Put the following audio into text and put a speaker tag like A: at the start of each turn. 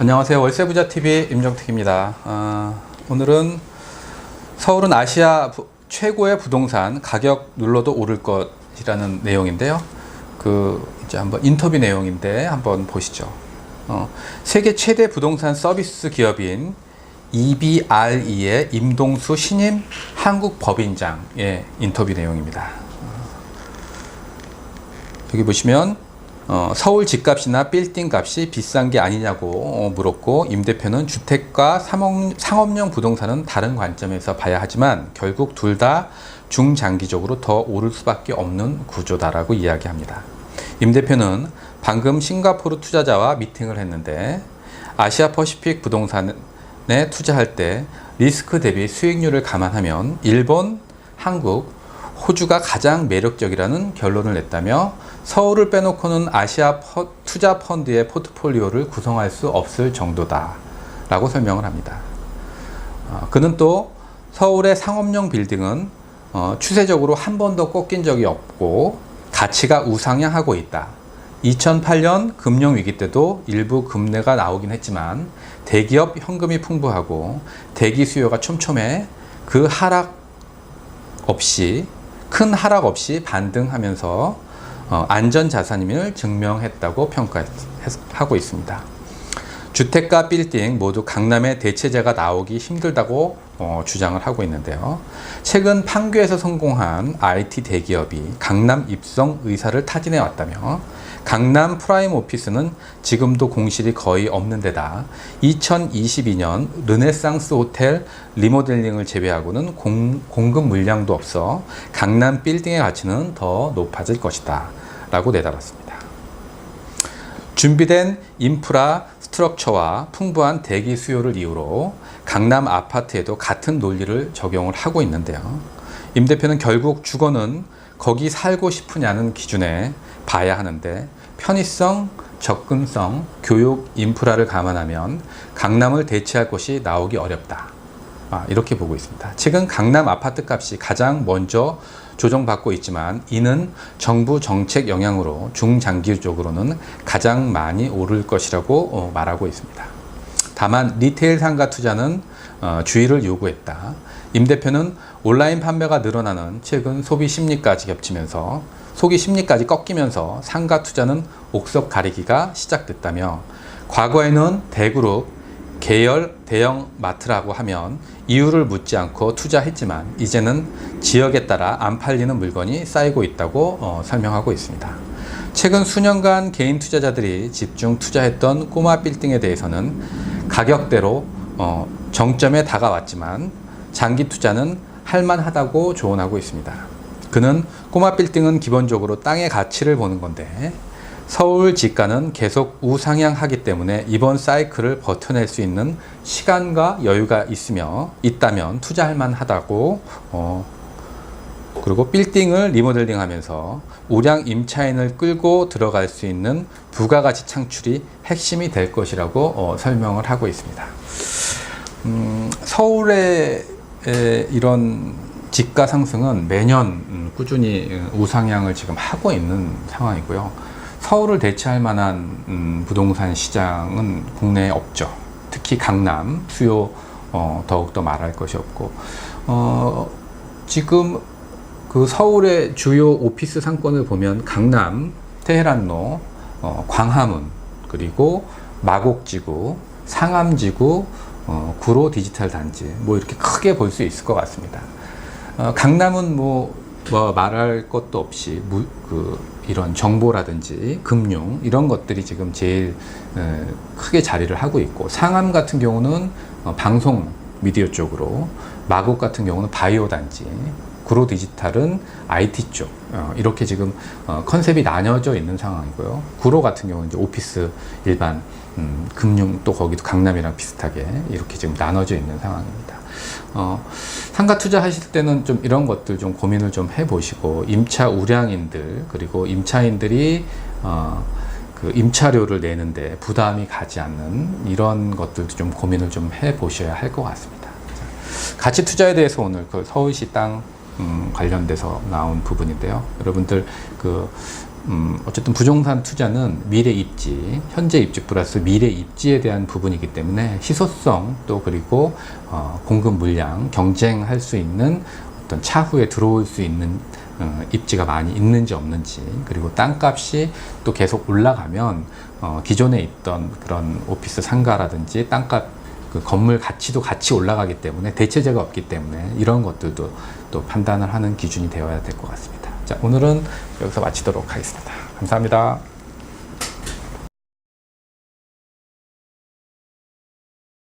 A: 안녕하세요. 월세부자TV 임정택입니다. 아, 오늘은 서울은 아시아 부- 최고의 부동산 가격 눌러도 오를 것이라는 내용인데요. 그 이제 한번 인터뷰 내용인데 한번 보시죠. 어, 세계 최대 부동산 서비스 기업인 EBRE의 임동수 신임 한국 법인장의 인터뷰 내용입니다. 여기 보시면 어, 서울 집값이나 빌딩 값이 비싼 게 아니냐고 어, 물었고 임 대표는 주택과 상업, 상업용 부동산은 다른 관점에서 봐야 하지만 결국 둘 다 중장기적으로 더 오를 수밖에 없는 구조다라고 이야기합니다. 임 대표는 방금 싱가포르 투자자와 미팅을 했는데 아시아 퍼시픽 부동산에 투자할 때 리스크 대비 수익률을 감안하면 일본, 한국, 호주가 가장 매력적이라는 결론을 냈다며 서울을 빼놓고는 아시아 퍼- 투자 펀드의 포트폴리오를 구성할 수 없을 정도다 라고 설명을 합니다. 어, 그는 또 서울의 상업용 빌딩은 어, 추세적으로 한 번도 꺾인 적이 없고 가치가 우상향하고 있다. 2008년 금융위기 때도 일부 급내가 나오긴 했지만 대기업 현금이 풍부하고 대기 수요가 촘촘해 그 하락 없이 큰 하락 없이 반등하면서 어, 안전 자산임을 증명했다고 평가하고 있습니다. 주택과 빌딩 모두 강남의 대체제가 나오기 힘들다고 어, 주장을 하고 있는데요. 최근 판교에서 성공한 IT 대기업이 강남 입성 의사를 타진해 왔다며 강남 프라임 오피스는 지금도 공실이 거의 없는 데다 2022년 르네상스 호텔 리모델링을 제외하고는 공, 공급 물량도 없어 강남 빌딩의 가치는 더 높아질 것이다 라고 내달았습니다. 준비된 인프라 스트럭처와 풍부한 대기 수요를 이유로 강남 아파트에도 같은 논리를 적용을 하고 있는데요. 임 대표는 결국 주거는 거기 살고 싶으냐는 기준에 봐야 하는데 편의성, 접근성, 교육, 인프라를 감안하면 강남을 대체할 곳이 나오기 어렵다. 아, 이렇게 보고 있습니다. 최근 강남 아파트 값이 가장 먼저 조정받고 있지만 이는 정부 정책 영향으로 중장기적으로는 가장 많이 오를 것이라고 어, 말하고 있습니다. 다만 리테일 상가 투자는 어, 주의를 요구했다. 임 대표는 온라인 판매가 늘어나는 최근 소비 심리까지 겹치면서 소비 심리까지 꺾이면서 상가 투자는 옥석 가리기가 시작됐다며 과거에는 대그룹 계열 대형 마트라고 하면 이유를 묻지 않고 투자했지만 이제는 지역에 따라 안 팔리는 물건이 쌓이고 있다고 어, 설명하고 있습니다. 최근 수년간 개인 투자자들이 집중 투자했던 꼬마 빌딩에 대해서는 가격대로 어, 정점에 다가왔지만 장기 투자는 할만하다고 조언하고 있습니다. 그는 꼬마 빌딩은 기본적으로 땅의 가치를 보는 건데 서울 지가는 계속 우상향하기 때문에 이번 사이클을 버텨낼 수 있는 시간과 여유가 있으며 있다면 투자할 만하다고 어, 그리고 빌딩을 리모델링 하면서 우량 임차인을 끌고 들어갈 수 있는 부가가치 창출이 핵심이 될 것이라고 어, 설명을 하고 있습니다. 음, 서울의 에, 이런 집가 상승은 매년 음, 꾸준히 우상향을 지금 하고 있는 상황이고요. 서울을 대체할 만한 음, 부동산 시장은 국내에 없죠. 특히 강남 수요 어, 더욱더 말할 것이 없고 어, 지금 그 서울의 주요 오피스 상권을 보면 강남, 테헤란로, 어, 광화문 그리고 마곡지구, 상암지구, 어, 구로 디지털 단지 뭐 이렇게 크게 볼 수 있을 것 같습니다. 어, 강남은 뭐, 뭐 말할 것도 없이 무, 그 이런 정보라든지 금융 이런 것들이 지금 제일 에, 크게 자리를 하고 있고 상암 같은 경우는 어, 방송 미디어 쪽으로 마곡 같은 경우는 바이오 단지 구로 디지털은 IT 쪽 어, 이렇게 지금 어, 컨셉이 나뉘어져 있는 상황이고요. 구로 같은 경우는 이제 오피스 일반 음, 금융 또 거기도 강남이랑 비슷하게 이렇게 지금 나눠져 있는 상황입니다. 어, 상가 투자하실 때는 좀 이런 것들 좀 고민을 좀 해보시고 임차 우량인들 그리고 임차인들이 어, 그 임차료를 내는데 부담이 가지 않는 이런 것들도 좀 고민을 좀 해보셔야 할 것 같습니다. 자, 가치 투자에 대해서 오늘 그 서울시 땅 음, 관련돼서 나온 부분인데요. 여러분들 그 음, 어쨌든 부동산 투자는 미래 입지, 현재 입지 플러스 미래 입지에 대한 부분이기 때문에 희소성 또 그리고 어, 공급 물량 경쟁할 수 있는 어떤 차후에 들어올 수 있는 어, 입지가 많이 있는지 없는지 그리고 땅값이 또 계속 올라가면 어, 기존에 있던 그런 오피스 상가라든지 땅값 그 건물 가치도 같이 올라가기 때문에 대체제가 없기 때문에 이런 것들도 또 판단을 하는 기준이 되어야 될 것 같습니다. 자, 오늘은 여기서 마치도록 하겠습니다. 감사합니다.